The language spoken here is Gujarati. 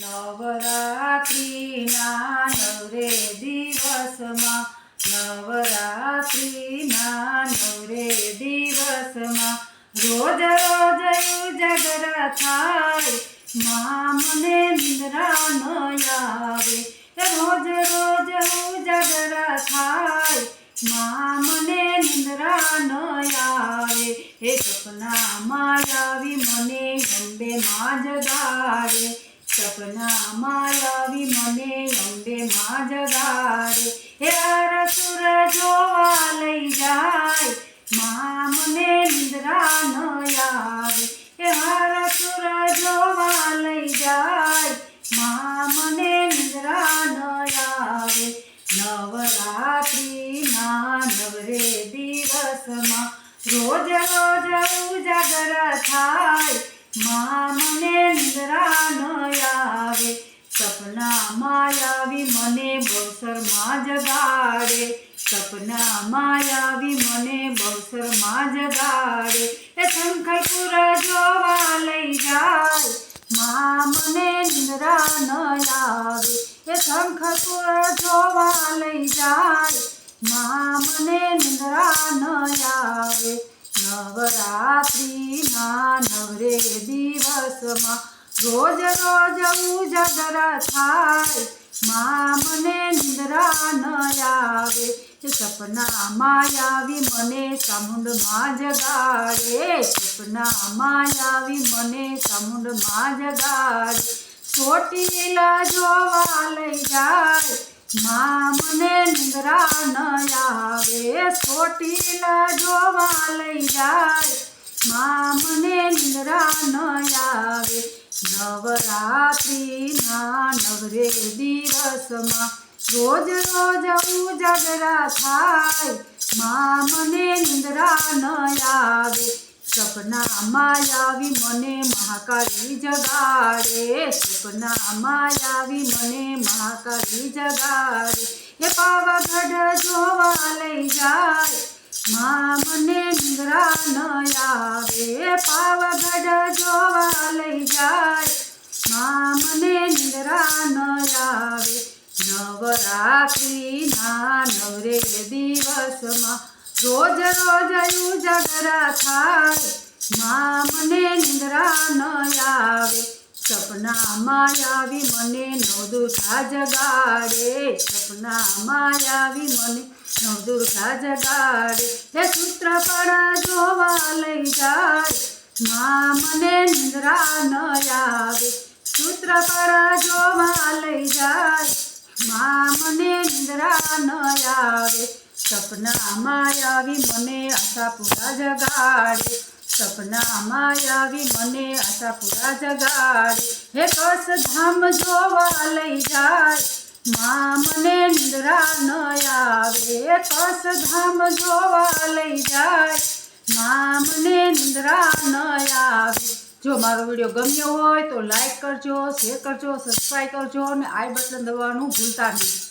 નવરાત્રિના નવરે દિવસમાં, નવરાત્રિના નવરે દિવસમાં, રોજ રોજ ઉજાગરા થાય મા મને નિંદ્રા ન આવે, રોજ રોજ ઉજાગરા થાય મા મને નિંદ્રા ન આવે. એ સપનામાં આવી મને અંબે માં જગાડે સપનામાં આવી મને અંબે માં જગાડે. હે અરસુર જોવા લઈ જાય, મા મને નિંદ્રા ન આવે. હે હરસુર જોવા લઈ જાય, મા મને નિંદ્રા ન આવે. નવરાત્રિના નવરે દિવસમાં રોજ રોજ ઉજાગર થાય. મા મને નિંદ્રા ન આવે સપનામાં આવી મને બવસરમાં જગાડે સપનામાં આવી મને બવસરમાં જગાડે. એ શંખરપુર જોવા લઈ જાય દિવસમાં રોજ રોજ ઉજાગરા થાય. મા મને નિંદ્રા ન આવે સપના માયાવી મને ચામુંડમાં જગાડે. સપના માયાવી મને ચામુંડમાં જગાડે. ચોટીલા જોવા લઈ જાય, મા મને નિંદ્રા ન આવે. ચોટીલા જોવા લઈ જાય, મા મને નિંદ્રા ન આવે નવરાત્રિના નવરે દિવસમાં રોજ રોજ ઉજાગરા થાય. મા મને નિંદ્રા ન આવે સપનામાં આવી મને મહાકાળી જગાડે. સપનામાં આવી મને મહાકાળી જગાડે. એ પાવાગઢ જોવા લઈ જાય. મા મને નિંદ્રા ન આવે, પાવાગઢ જોવા લઈ જાય. મા મને નિંદ્રા ન આવે, નવરાત્રિના નવરે દિવસમાં રોજ રોજ ઉજાગરા થાય. મા મને નિંદ્રા ન આવે સપનામાં માયાવી મને નવદુર્ગા જગાડે સપના માયાવી મને નવદુર્ગા જગાડે હે સૂત્રપડા જોવા લઈ જાય. મા મને નિંદ્રા ન આવે. સૂત્રપડા જોવા લઈ જાય. મા મને નિંદ્રા ન આવે. સપના માયાવી મને આશાપુરા જગાડે સપનામાં આવી મને આશાપુરા જગાડે. હે કસ ધામ જોવા લઈ જાય. માં મને નિંદ્રા ન આવે. કસ ધામ જોવા લઈ જાય. માં મને નિંદ્રા ન આવે. જો મારો વીડિયો ગમ્યો હોય તો લાઈક કરજો, શેર કરજો, સબસ્ક્રાઈબ કરજો અને આઈ બટન દબાવવાનું ભૂલતા નહીં.